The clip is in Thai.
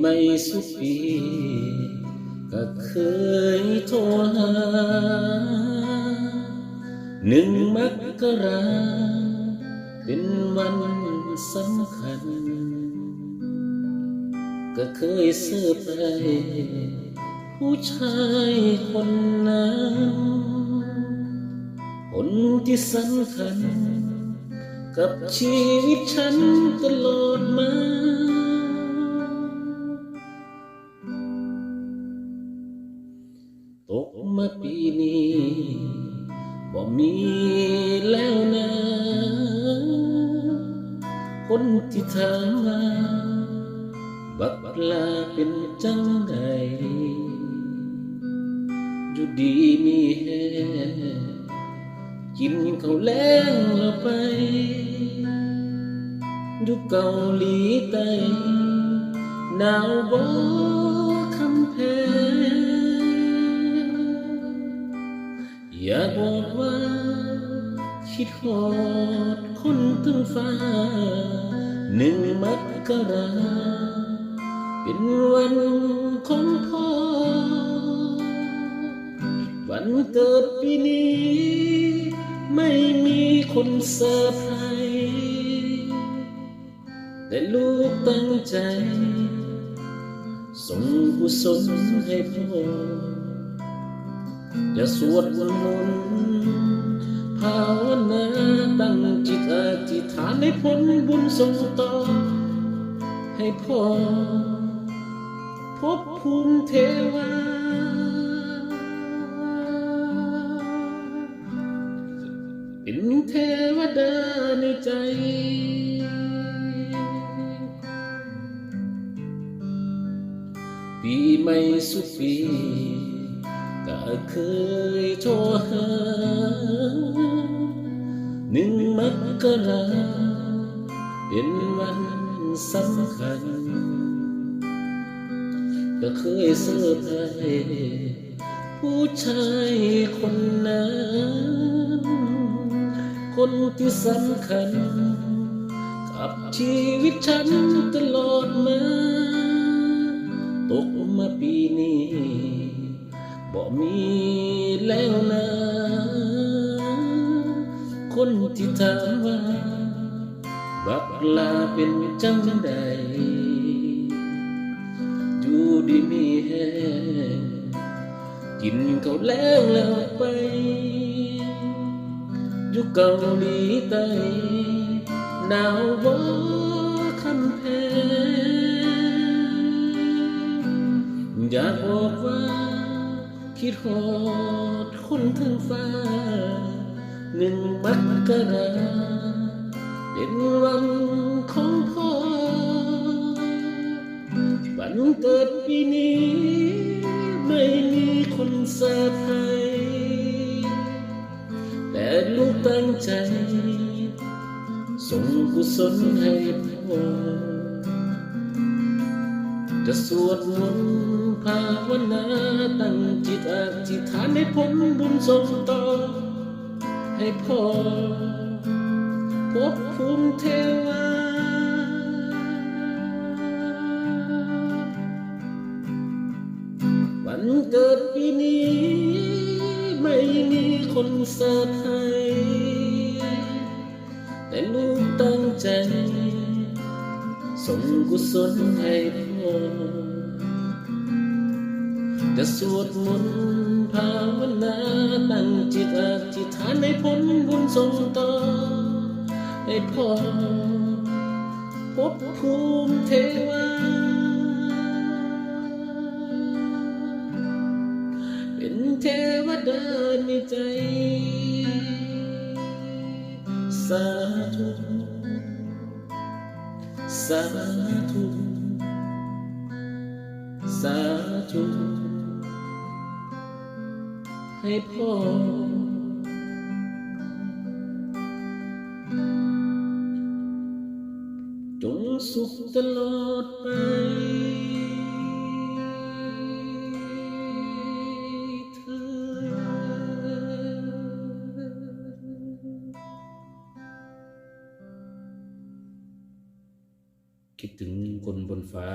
ไม่สุขปีก็เคยโทรหาหนึ่งมกราเป็นวันสำคัญ ก็เคยเสื้อไป ผู้ชายคนนั้นคนที่สำคัญ กับชีวิตฉันตลอดมา มาปีนี้บ่มีแล้วนะ คนที่ถามมาบักลาเป็นจังไดอยู่ดีมีแฮกินเขาแล้งแล้วไปอยู่เกาหลีใต้หนาวบ่ คิดหอดคนถึงฟ้าหนึ่งมกราเป็นวันของพ่อ วันเกิดปีนี้ ไม่มีคนเซอร์ไพรส์แต่ลูกตั้งใจ ส่งกุศลให้พ่อจะสวดมนต์ ภาวนาตั้งจิตอธิษฐานให้ผลบุญส่งต่อ ให้พ่อพบภูมิเทวาเป็นเทวดาในใจปีใหม่สุขปี ก็เคยโทรหาหนึ่งมกราเป็นวันสำคัญ ก็เคยเสื้อไพรส์ผู้ชายคนนั้น คนที่สำคัญ กับชีวิตฉันตลอดมา ตกมาปีนี้ บ่มีแล้วนะคนที่ถามว่าบักลาเป็นจังใดอยู่ดีมีแฮงกินเขาแล้วแล้วไปอยู่เกาหลีใต้หนาวบ่คำแพงอยากบอกว่า คิดหอดคนทั้งฟ้า หนึ่งมกกราเป็นวันของพ่อ วันเกิดปีนี้ ไม่มีคนเซอร์ไพรส์แต่ลูกตั้งใจ ส่งกุศลให้พ่อจะสวดมนต์ภา นาตั้งจิตอธิษฐานให้ผลบุญส่งต่อ ให้พ่อพบภูมิเทวาวันเกิดปีนี้ ไม่มีคนเซอร์ไพรส์แต่ลูกตั้งใจส่งกุศลให้พ่อ จะสวดมนต์ภาวนาตั้งจิตอธิษฐานให้ผลบุญส่งต่อให้พ่อพบภูมิเทวาเป็นเทวดาในใจ สาธุสาธุสาธุ ให้พ่อ จงสุขตลอดไปเถิดคิดถึงคนบนฟ้า